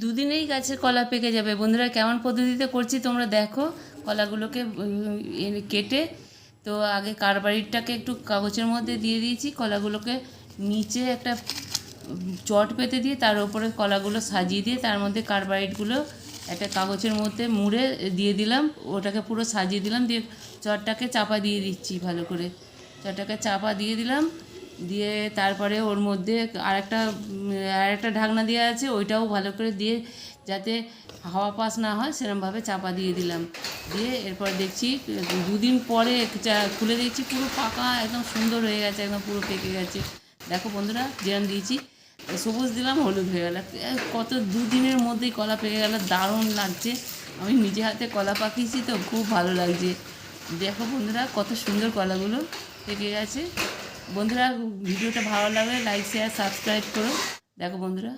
দুদিনেই গাছের কলা পেকে যাবে। বন্ধুরা, কেমন পদ্ধতিতে করছি তোমরা দেখো। কলাগুলোকে কেটে, তো আগে কারবারিটাকে একটু কাগজের মধ্যে দিয়ে দিয়েছি। কলাগুলোকে নিচে একটা চট পেতে দিয়ে তার উপরে কলাগুলো সাজিয়ে দিয়ে তার মধ্যে কার্বাইডগুলো একটা কাগজের মধ্যে মুড়ে দিয়ে দিলাম। ওটাকে পুরো সাজিয়ে দিলাম। দিয়ে চটটাকে চাপা দিয়ে দিচ্ছি ভালো করে। চটটাকে চাপা দিয়ে দিলাম। দিয়ে তারপরে ওর মধ্যে আরেকটা আরেকটা ঢাকনা দেওয়া আছে, ওইটাও ভালো করে দিয়ে যাতে হাওয়া পাস না হয় সেরকমভাবে চাপা দিয়ে দিলাম। দিয়ে এরপর দেখছি, দুদিন পরে খুলে দেখছি পুরো পাকা, একদম সুন্দর হয়ে গেছে, একদম পুরো পেকে গেছে। দেখো বন্ধুরা যেরকম দিয়েছি, সবুজ দিলাম, হলুদ হয়ে গেল। কত দুদিনের মধ্যেই কলা পেকে গেল, দারুণ লাগছে। আমি নিজে হাতে কলা পাকিয়েছি তো, খুব ভালো লাগছে। দেখো বন্ধুরা, কত সুন্দর কলাগুলো পেকে গেছে। বন্ধুরা ভিডিওটা ভালো লাগলে লাইক শেয়ার সাবস্ক্রাইব করো। দেখো বন্ধুরা।